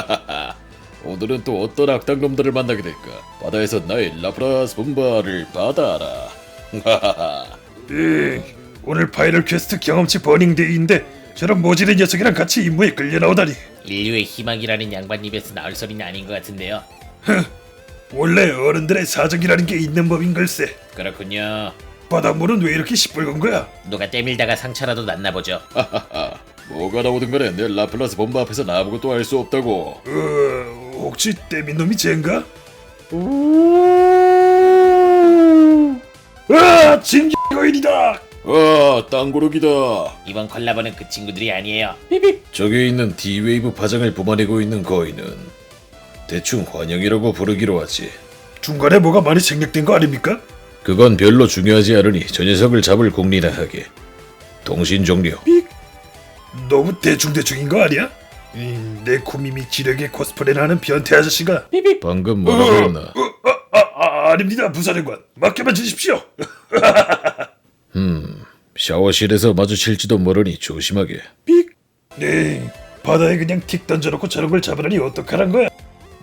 오늘은 또 어떤 악당놈들을 만나게 될까? 바다에서 나의 라프라스 본바를 받아라. 응, 오늘 파이널 퀘스트 경험치 버닝데이인데 저런 모질의 녀석이랑 같이 임무에 끌려 나오다니. 인류의 희망이라는 양반 입에서 나올 소리는 아닌 것 같은데요. 원래 어른들의 사정이라는 게 있는 법인 걸세. 그렇군요. 바닷물은 왜 이렇게 시뻘건 거야? 누가 때밀다가 상처라도 났나 보죠. 뭐가 나오든 간에 내 라플라스 본바 앞에서 아무것도 할수 없다고. 어, 혹시 때민 놈이 쟤인가? 아, 진거인이다. 아, 땅고르기다. 이번 콜라보는 그 친구들이 아니에요. 저기 있는 D-웨이브 파장을 뿜어내고 있는 거인은 대충 환영이라고 부르기로 하지. 중간에 뭐가 많이 생략된 거 아닙니까? 그건 별로 중요하지 않으니 저 녀석을 잡을 공리나 하게. 통신 종료. 너무 대충대충인 거 아니야? 음, 내 쿠미미 지력의 코스프레를 하는 변태 아저씨가 방금 뭐라고 했나? 어, 아, 아, 아닙니다 부사령관 맡겨만 주십시오 샤워실에서 마주칠지도 모르니 조심하게. 삑 네, 바다에 그냥 틱 던져놓고 저런 걸 잡으라니 어떡하란 거야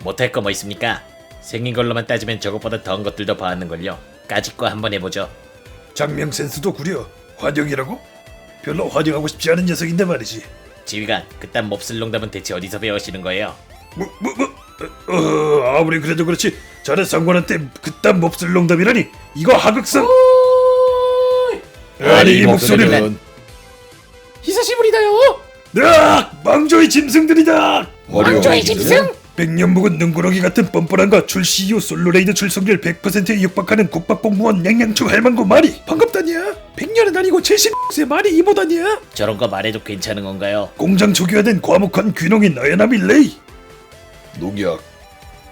못할 거 뭐 있습니까? 생긴 걸로만 따지면 저것보다 더한 것들도 봐왔는걸요. 까짓 거 한번 해보죠. 장명 센스도 구려 환영이라고? 별로 환영하고 싶지 않은 녀석인데 말이지. 지휘관, 그딴 몹쓸 농담은 대체 어디서 배우시는 거예요? 뭐, 뭐, 뭐, 어, 어, 아무리 그래도 그렇지. 자네 상관한테 그딴 몹쓸 농담이라니? 이거 하극상. 아니 이 목소리는 히사시부리다요. 으악 망조의 짐승들이다! 왕조의 짐승? 백년 묵은 능구렁이 같은 뻔뻔함과 출시 이후 솔로레이드 출석률 100%에 육박하는 국밥공무원 양양충 할망구 말이 반갑다냐? 백년은 아니고 70세 말이 이보다냐? 저런 거 말해도 괜찮은 건가요? 공장 초기화된 과묵한 귀농인 어연함이 레이 농약.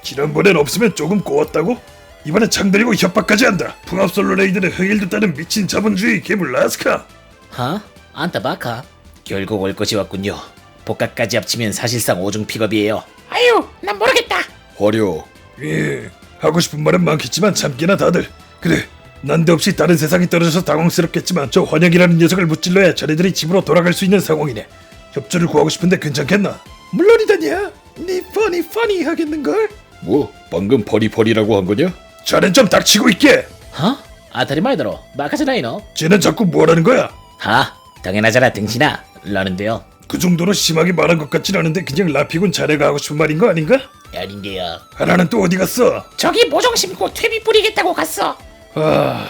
지난번엔 없으면 조금 꼬웠다고? 이번엔 창들이고 협박까지 한다 풍압 솔로레이드는 흥일도 따는 미친 자본주의 괴물 라스카 하? 안타 바카? 결국 올 것이 왔군요. 복각까지 합치면 사실상 오중 픽업이에요. 아유, 난 모르겠다. 화려. 예 하고 싶은 말은 많겠지만 참기나 다들 그래 난데없이 다른 세상에 떨어져서 당황스럽겠지만 저 환영이라는 녀석을 무찔러야 자네들이 집으로 돌아갈 수 있는 상황이네 협조를 구하고 싶은데 괜찮겠나? 물론이다냐 니 퍼니 퍼니 하겠는걸? 뭐 방금 퍼리퍼리라고 한 거냐? 자넨 좀 닥치고 있게 하? 아타리마이더로 마카지나이노? 쟤는 자꾸 뭐라는 거야? 하? 당연하잖아 등신아. 라는데요. 그 정도로 심하게 말한 것 같진 않은데 그냥 라피군 자네가 하고 싶은 말인 거 아닌가? 아닌데요. 하나는 또 어디 갔어? 저기 모종 심고 퇴비 뿌리겠다고 갔어. 아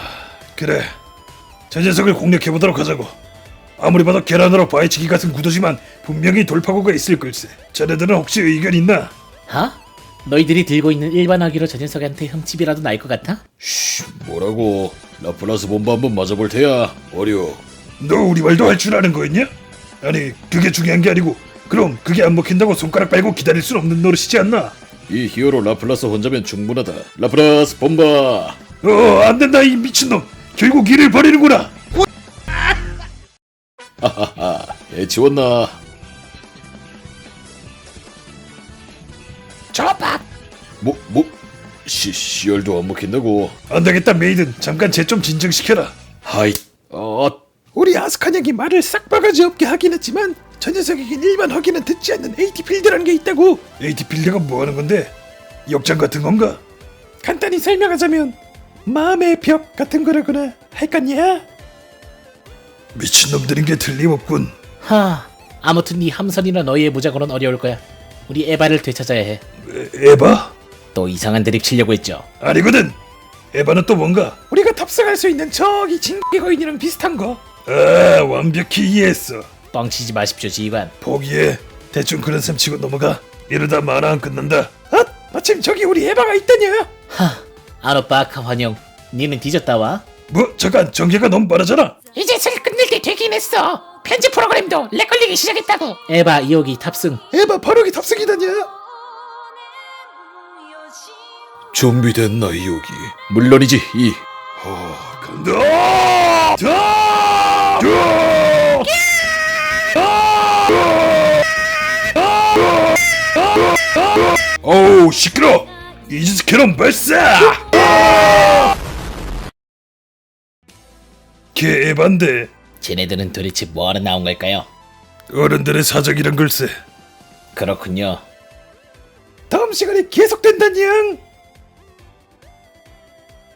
그래 저 녀석을 공략해보도록 하자고 아무리 봐도 계란으로 바위치기 같은 구도지만 분명히 돌파구가 있을 걸세 자네들은 혹시 의견 있나? 하? 너희들이 들고 있는 일반 화기로 저 녀석한테 흠집이라도 날 것 같아? 쉬, 뭐라고? 라플라스 본바 한번 맞아볼 테야. 어려. 너 우리 말도 할 줄 아는 거였냐? 아니 그게 중요한 게 아니고 그럼 그게 안 먹힌다고 손가락 빨고 기다릴 순 없는 노릇이지 않나? 이 히어로 라플라스 혼자면 충분하다. 라플라스 본바. 어 안 된다 이 미친놈 결국 일을 버리는구나 하하하. 해치웠나? 저밥 뭐 뭐? 시 시열도 안 먹힌다고. 안 되겠다 메이든 잠깐 쟤 좀 진정시켜라 하이. 어. 우리 아스카냥이 말을 싹 바가지 없게 하긴 했지만 저 녀석에겐 일반 허기는 듣지 않는 AT 필드라는 게 있다고 AT 필드가 뭐 하는 건데? 역장 같은 건가? 간단히 설명하자면 마음의 벽 같은 거라거나 할까냐? 미친놈들인 게 틀림없군 하 아무튼 네 함선이나 너희의 무작으로는 어려울 거야 우리 에바를 되찾아야 해또 에, 에바? 이상한 드립 치려고 했죠 아니거든 에바는 또 뭔가? 우리가 탑승할 수 있는 저기 진개 거인이랑 비슷한 거 아, 완벽히 이해했어 뻥치지 마십시오 지휘관 포기해. 대충 그런 셈 치고 넘어가. 이러다 만화 안 끝난다. 아, 마침 저기 우리 에바가 있다냐? 하 아노바카 환영 니는 뒤졌다 와 뭐, 잠깐 전개가 너무 빠르잖아. 이제 슬 끝낼 때 되긴 했어. 편집 프로그램도 렉 걸리기 시작했다고. 에바 2호기 탑승 에바 바로기 탑승이다냐? 준비됐나 이호기? 물론이지 이. 간다. 시끄러. 이즈스케론 발사. 개 에반데 쟤네들은 도대체 뭐하러 나온 걸까요? 어른들의 사적이란 걸세. 그렇군요 시간이 계속된다냥